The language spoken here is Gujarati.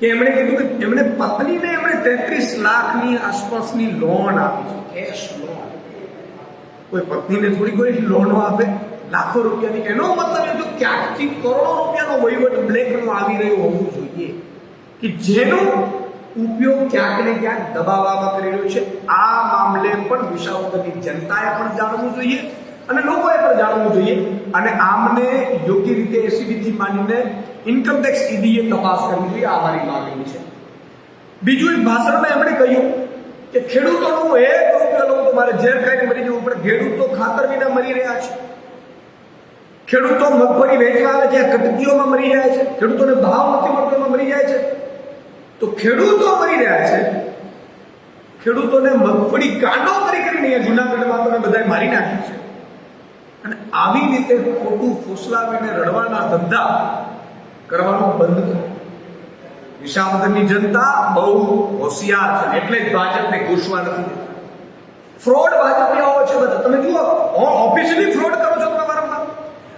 કે એમણે કીધું કે એમણે પત્નીને એમણે તેત્રીસ લાખની આસપાસની લોન આપી છે. કેશ લોન કોઈ પત્નીને થોડી કોઈ લોનો આપે? લાખો રૂપિયાની એનો મતલબ એ તો ક્યાંકથી કરોડો રૂપિયાનો વહીવટ બ્લેકનો આવી રહ્યો હોવું જોઈએ કે જેનો ઉપયોગ ક્યાંક ને ક્યાંક દબાવવામાં કરી રહ્યો છે. આ મામલે પણ વિસાવદરની જનતાએ પણ જાણવું જોઈએ અને લોકોએ પણ જાણવું જોઈએ. અને આમને યોગ્ય રીતે એસીબીથી માનીને ઇન્કમ ટેક્સ ઈડીએ તપાસ કરવી જોઈએ, આ માંગણી છે. બીજું એક ભાષણમાં એમણે કહ્યું કે ખેડૂતોનું એક રૂપિયો લોકો તમારે ઝેર ખાઈને મરી જવું પડે. ખેડૂતો ખાતર વિના મરી રહ્યા છે. ખેડૂતો મગફળી વેચવા આવે છે કટકીઓમાં મરી જાય છે. ખેડૂતોને ભાવ નથી મળતો, એમાં મરી જાય છે. તો ખેડૂતો મરી રહ્યા છે. ખેડૂતોને મગફળી કાંડો કરી કરીને જુનાગઢમાં તમે બધા મારી નાખી છે. અને આવી રીતે ખોટું ફોસલાવીને રડવાના ધંધા કરવાનું બંધ કરો. વિશામદનની જનતા બહુ હોશિયાર છે, એટલે જ ભાજપને ઘૂસવા નથી ફ્રોડ ફ્રોડ આવો છે બધા. તમે જુઓ